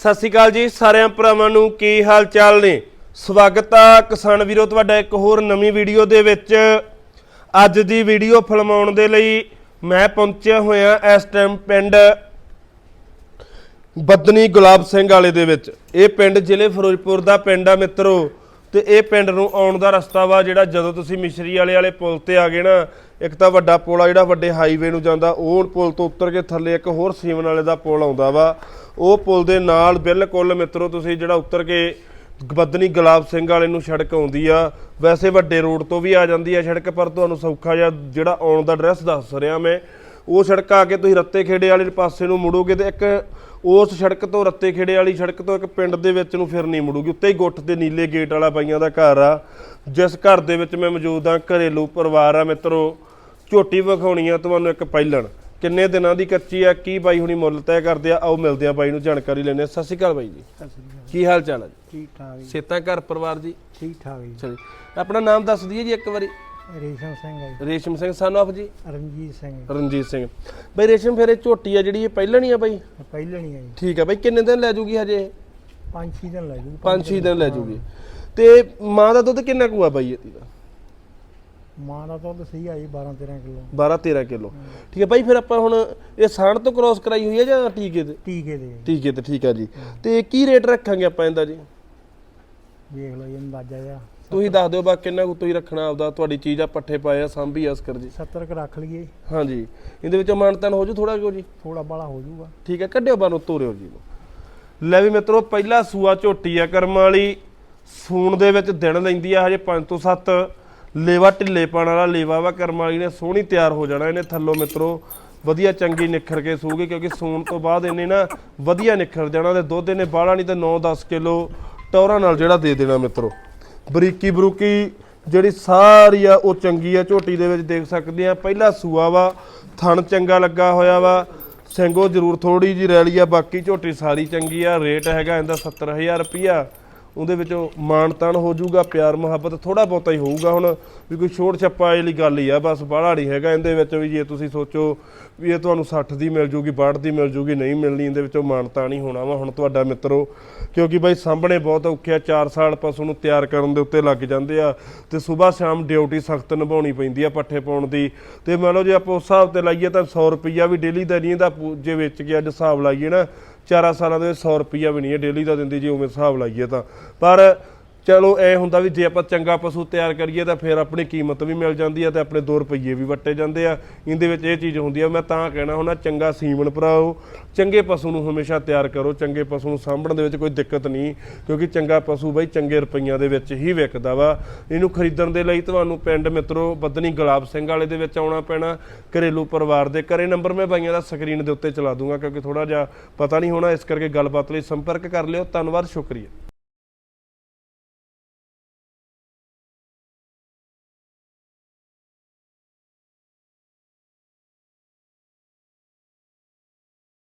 ਸਤਿ ਸ਼੍ਰੀ ਅਕਾਲ ਜੀ ਸਾਰਿਆਂ ਭਰਾਵਾਂ ਨੂੰ ਕੀ ਹਾਲ ਚਾਲ ਨੇ? ਸਵਾਗਤ ਆ ਕਿਸਾਨ ਵੀਰੋ ਤੁਹਾਡਾ ਇੱਕ ਹੋਰ ਨਵੀਂ ਵੀਡੀਓ ਦੇ ਵਿੱਚ। ਅੱਜ ਦੀ ਵੀਡੀਓ ਫਿਲਮਾਉਣ ਦੇ ਲਈ ਮੈਂ ਪਹੁੰਚਿਆ ਹੋਇਆ ਇਸ ਟਾਈਮ ਪਿੰਡ ਬੱਦਨੀ ਗੁਲਾਬ ਸਿੰਘ ਵਾਲੇ ਦੇ ਵਿੱਚ। ਇਹ ਪਿੰਡ ਜ਼ਿਲ੍ਹੇ ਫਿਰੋਜ਼ਪੁਰ ਦਾ ਪਿੰਡ ਆ ਮਿੱਤਰੋ। ਤੇ ਇਹ ਪਿੰਡ ਨੂੰ ਆਉਣ ਦਾ ਰਸਤਾ ਵਾ ਜਿਹੜਾ ਜਦੋਂ ਤੁਸੀਂ ਮਿਸ਼ਰੀ ਵਾਲੇ ਵਾਲੇ ਪੁਲ ਤੇ ਆ ਗਏ ਨਾ, ਇੱਕ ਤਾਂ ਵੱਡਾ ਪੁਲ ਆ ਜਿਹੜਾ ਵੱਡੇ ਹਾਈਵੇ ਨੂੰ ਜਾਂਦਾ, ਉਹ ਪੁਲ ਤੋਂ ਉੱਤਰ ਕੇ ਥੱਲੇ ਇੱਕ ਹੋਰ ਸੀਵਨ ਵਾਲੇ ਦਾ ਪੁਲ ਆਉਂਦਾ ਵਾ। ਉਹ ਪੁਲ ਦੇ ਨਾਲ ਬਿਲਕੁਲ ਮਿੱਤਰੋ ਤੁਸੀਂ ਜਿਹੜਾ ਉੱਤਰ ਕੇ ਬੱਦਨੀ ਗੁਲਾਬ ਸਿੰਘ ਵਾਲੇ ਨੂੰ ਸੜਕ ਆਉਂਦੀ ਆ, ਵੈਸੇ ਵੱਡੇ ਰੋਡ ਤੋਂ ਵੀ ਆ ਜਾਂਦੀ ਆ ਸੜਕ, ਪਰ ਤੁਹਾਨੂੰ ਸੌਖਾ ਜਿਹਾ ਜਿਹੜਾ ਆਉਣ ਦਾ ਐਡਰੈਸ ਦੱਸ ਰਿਹਾ ਮੈਂ। ਉਹ ਸੜਕ ਆ ਕੇ ਤੁਸੀਂ ਰੱਤੇ ਖੇੜੇ ਵਾਲੇ ਪਾਸੇ ਨੂੰ ਮੁੜੋਗੇ ਤੇ ਇੱਕ ਉਸ ਸੜਕ ਤੋਂ ਰੱਤੇ ਖੇੜੇ ਵਾਲੀ ਸੜਕ ਤੋਂ ਇੱਕ ਪਿੰਡ ਦੇ ਵਿੱਚ ਨੂੰ ਫਿਰ ਨਹੀਂ ਮੁੜੂਗੀ। ਉੱਤੇ ਹੀ ਗੁੱਟ ਦੇ ਨੀਲੇ ਗੇਟ ਵਾਲਾ ਬਾਈਆਂ ਦਾ ਘਰ ਆ। ਜਿਸ ਘਰ ਦੇ ਵਿੱਚ ਮੈਂ ਮੌਜੂਦ ਆ ਘਰੇਲੂ ਪਰਿਵਾਰ ਆ ਮਿੱਤਰੋ। ਝੋਟੀ ਵਿਖਾਉਣੀ ਆ ਤੁਹਾਨੂੰ ਇੱਕ ਪਹਿਲਣ। ਕਿੰਨੇ ਦਿਨਾਂ ਦੀ ਕੱਚੀ ਆ ਕੀ ਬਾਈ ਹੁਣੀ ਮੁੱਲ ਤੈਅ ਕਰਦੇ ਆ? ਆਓ ਮਿਲਦੇ ਆ ਬਾਈ ਨੂੰ ਜਾਣਕਾਰੀ ਲੈਣੇ ਆ। ਸਤਿ ਸ਼੍ਰੀ ਅਕਾਲ ਬਾਈ ਜੀ। ਸਤਿ ਸ੍ਰੀ ਅਕਾਲ। ਕੀ ਹਾਲ ਚਾਲ ਆ ਜੀ? ਠੀਕ ਠਾਕ ਜੀ। ਸੇਤਾ ਘਰ ਪਰਿਵਾਰ ਜੀ? ਠੀਕ ਠਾਕ ਜੀ। ਚਲੋ ਜੀ। ਆਪਣਾ ਨਾਮ ਦੱਸ ਦਈਏ ਜੀ ਇੱਕ ਵਾਰੀ। ਰੇਸ਼ਮ ਸਿੰਘ ਹੈ ਜੀ, ਰੇਸ਼ਮ ਸਿੰਘ ਸਨ ਆਫ ਜੀ? ਰਣਜੀਤ ਸਿੰਘ ਰਣਜੀਤ ਸਿੰਘ। ਬਈ ਰੇਸ਼ਮ ਫਿਰ ਇਹ ਝੋਟੀ ਆ ਜਿਹੜੀ ਇਹ ਪਹਿਲਣੀ ਆ ਬਾਈ? ਪਹਿਲਣੀ ਹੈ ਜੀ। ਠੀਕ ਆ ਬਾਈ ਕਿੰਨੇ ਦਿਨ ਲੈ ਜੂਗੀ ਹਜੇ? ਪੰਜ ਛੇ ਦਿਨ ਲੈ ਜੂ ਪੰਜ ਛੇ ਦਿਨ ਲੈ ਜੂਗੀ। ਤੇ ਮਾਂ ਦਾ ਦੁੱਧ ਕਿੰਨਾ ਕੁ ਆ ਬਾਈ ਇਹਦੀ ਦਾ? ਮਾਂ ਦਾ ਦੁੱਧ ਸਹੀ ਆ ਜੀ 12 13 ਕਿਲੋ। 12 13 ਕਿਲੋ। ਠੀਕ ਹੈ ਬਾਈ ਫਿਰ ਆਪਾਂ ਹੁਣ ਇਹ ਸਾਣ ਤੋਂ ਕ੍ਰੋਸ ਕਰਾਈ ਹੋਈ ਹੈ ਜਾਂ ਟੀਕੇ ਤੇ? ਟੀਕੇ ਦੇ ਟੀਕੇ ਤੇ ਠੀਕ ਆ ਜੀ। ਤੇ ਕੀ ਰੇਟ ਰੱਖਾਂਗੇ ਆਪਾਂ ਇਹਦਾ ਜੀ? ਵੇਖ ਲਓ ਜੀ ਅੰਦਾਜ਼ਾ ਜਿਹਾ। ਤੁਸੀਂ ਦੱਸ ਦਿਓ ਬਾ ਕਿੰਨਾ ਕੁ ਤੁਸੀਂ ਰੱਖਣਾ ਆਪਦਾ ਤੁਹਾਡੀ ਚੀਜ਼ ਆ ਪੱਠੇ ਪਾਏ ਆ ਸਾਂਭੀ ਅਸਕਰ ਜੀ। 70 ਕ ਰੱਖ ਲਈਏ। ਹਾਂਜੀ। ਇਹਦੇ ਵਿੱਚ ਮਾਨਤਨ ਹੋ ਜੂ ਥੋੜਾ ਜਿਹਾ ਜੀ? ਥੋੜਾ ਬਾਲਾ ਹੋ ਜਾਊਗਾ ਠੀਕ ਹੈ ਕੱਢਿਓ ਬਾਹਰੋਂ ਤੋਰਿਓ ਜੀ ਨੂੰ। ਲੈ ਵੀ ਮਿੱਤਰੋ ਪਹਿਲਾ ਸੂਆ ਝੋਟੀ ਆ ਕਰਮ ਵਾਲੀ। ਸੂਣ ਦੇ ਵਿੱਚ ਦਿਨ ਲੈਂਦੀ ਆ ਹਜੇ 5 ਤੋਂ 7 ਲੇਵਾ ਢਿੱਲੇ ਪਾਣ ਵਾਲਾ ਲੇਵਾ ਵਾ ਕਰਮ ਵਾਲੀ ਨੇ ਸੋਹਣੀ ਤਿਆਰ ਹੋ ਜਾਣਾ ਇਹਨੇ ਥੱਲੋਂ ਮਿੱਤਰੋ। ਵਧੀਆ ਚੰਗੀ ਨਿਖਰ ਕੇ ਸੂਗੇ ਕਿਉਂਕਿ ਸੂਣ ਤੋਂ ਬਾਅਦ ਇਹਨੇ ਨਾ ਵਧੀਆ ਨਿਖਰ ਜਾਣਾ ਤੇ ਦੁੱਧ ਇਹਨੇ ਬਾਹਲਾ ਨਹੀਂ ਤੇ 9-10 ਕਿਲੋ ਟੌਰਾਂ ਨਾਲ ਜਿਹੜਾ ਦੇ ਦੇਣਾ ਮਿੱਤਰੋ। ਬਰੀਕੀ ਬਰੂਕੀ ਜਿਹੜੀ ਸਾਰੀ ਆ, ਉਹ ਚੰਗੀ ਆ। ਝੋਟੀ ਦੇ ਵਿੱਚ ਦੇਖ ਸਕਦੇ ਆ। ਪਹਿਲਾ ਸੂਆ ਵਾ, ਥਣ ਚੰਗਾ ਲੱਗਾ ਹੋਇਆ ਵਾ। ਸਿੰਘੋ ਜ਼ਰੂਰ ਥੋੜੀ ਜੀ ਰੈਲੀ ਆ, ਬਾਕੀ ਝੋਟੀ ਸਾਰੀ ਚੰਗੀ ਆ। ਰੇਟ ਹੈਗਾ ਇਹਦਾ 70000 ਰੁਪਿਆ ਉਹਦੇ ਵਿੱਚੋਂ ਮਾਣ ਤਾਣ ਹੋ ਜਾਊਗਾ, ਪਿਆਰ, ਮੁਹੱਬਤ ਥੋੜਾ ਬਹੁਤਾ ਹੀ ਹੋਊਗਾ ਹੁਣ, ਵੀ ਕੋਈ ਛੋਟ ਛੱਪਾ ਵਾਲੀ ਗੱਲ ਹੀ ਆ, ਬਸ ਬਾਹਲਾ ਨਹੀਂ ਹੈਗਾ ਇਹਦੇ ਵਿੱਚ ਵੀ ਜੇ ਤੁਸੀਂ ਸੋਚੋ ਵੀ ਇਹ ਤੁਹਾਨੂੰ 60 ਦੀ ਮਿਲ ਜੂਗੀ 62 ਦੀ ਮਿਲ ਜੂਗੀ, ਨਹੀਂ ਮਿਲਣੀ, ਇਹਦੇ ਵਿੱਚੋਂ ਮਾਣ ਤਾਣ ਹੀ ਹੋਣਾ ਵਾ ਹੁਣ ਤੁਹਾਡਾ ਮਿੱਤਰੋ, ਕਿਉਂਕਿ ਬਾਈ ਸਾਹਮਣੇ ਬਹੁਤ ਔਖੇ ਆ 4 ਸਾਲ ਪਸ਼ੂ ਨੂੰ ਤਿਆਰ ਕਰਨ ਦੇ ਉੱਤੇ ਲੱਗ ਜਾਂਦੇ ਆ ਤੇ ਸਵੇਰ ਸ਼ਾਮ ਡਿਊਟੀ ਸਖਤ ਨਿਭਾਉਣੀ ਪੈਂਦੀ ਆ ਪੱਠੇ ਪਾਉਣ ਦੀ, ਤੇ ਮੰਨ ਲਓ ਜੇ ਆਪਾਂ ਉਸ ਹਿਸਾਬ ਤੇ ਲਾਈਏ ਤਾਂ 100 ਰੁਪਈਆ ਵੀ ਡੇਲੀ ਦਾ ਨਹੀਂ ਇਹਦਾ ਜੇ ਵੇਚ ਕੇ ਅੱਜ ਹਿਸਾਬ ਲਾਈਏ ਨਾ ਚਾਰਾਂ ਸਾਲਾਂ ਦੇ ਵਿੱਚ 100 ਰੁਪਈਆ ਵੀ ਨਹੀਂ ਇਹ ਡੇਲੀ ਦਾ ਦਿੰਦੀ ਜੇ ਉਵੇਂ ਹਿਸਾਬ ਲਾਈਏ ਤਾਂ। ਪਰ ਚਲੋ ਐ ਹੁੰਦਾ ਵੀ ਜੇ ਆਪਾਂ ਚੰਗਾ ਪਸ਼ੂ ਤਿਆਰ ਕਰੀਏ ਤਾਂ ਫਿਰ ਆਪਣੀ ਕੀਮਤ ਵੀ ਮਿਲ ਜਾਂਦੀ ਆ ਤੇ ਆਪਣੇ 2 ਰੁਪਈਏ ਵੀ ਵੱਟੇ ਜਾਂਦੇ ਆ। ਇਹਦੇ ਵਿੱਚ ਇਹ ਚੀਜ਼ ਹੁੰਦੀ ਆ, ਮੈਂ ਤਾਂ ਕਹਿਣਾ ਹੁੰਦਾ, ਚੰਗਾ ਸੀਮਨ ਭਰਾਓ, ਚੰਗੇ ਪਸ਼ੂ ਨੂੰ ਹਮੇਸ਼ਾ ਤਿਆਰ ਕਰੋ, ਚੰਗੇ ਪਸ਼ੂ ਨੂੰ ਸਾਂਭਣ ਦੇ ਵਿੱਚ ਕੋਈ ਦਿੱਕਤ ਨਹੀਂ, ਕਿਉਂਕਿ ਚੰਗਾ ਪਸ਼ੂ ਬਈ ਚੰਗੇ ਰੁਪਈਆਂ ਦੇ ਵਿੱਚ ਹੀ ਵਿਕਦਾ ਵਾ। ਇਹਨੂੰ ਖਰੀਦਣ ਦੇ ਲਈ ਤੁਹਾਨੂੰ ਪਿੰਡ ਮਿੱਤਰੋ ਬੱਦਨੀ ਗੁਲਾਬ ਸਿੰਘ ਵਾਲੇ ਦੇ ਵਿੱਚ ਆਉਣਾ ਪੈਣਾ, ਘਰੇਲੂ ਪਰਿਵਾਰ ਦੇ। ਘਰੇ ਨੰਬਰ ਮੈਂ ਬਾਈਆਂ ਦਾ ਸਕਰੀਨ ਦੇ ਉੱਤੇ ਚਲਾ ਦੂੰਗਾ, ਕਿਉਂਕਿ ਥੋੜਾ ਜਿਹਾ ਪਤਾ ਨਹੀਂ ਹੋਣਾ, ਇਸ ਕਰਕੇ ਗੱਲਬਾਤ ਲਈ ਸੰਪਰਕ ਕਰ ਲਿਓ। ਧੰਨਵਾਦ, ਸ਼ੁਕਰੀਆ।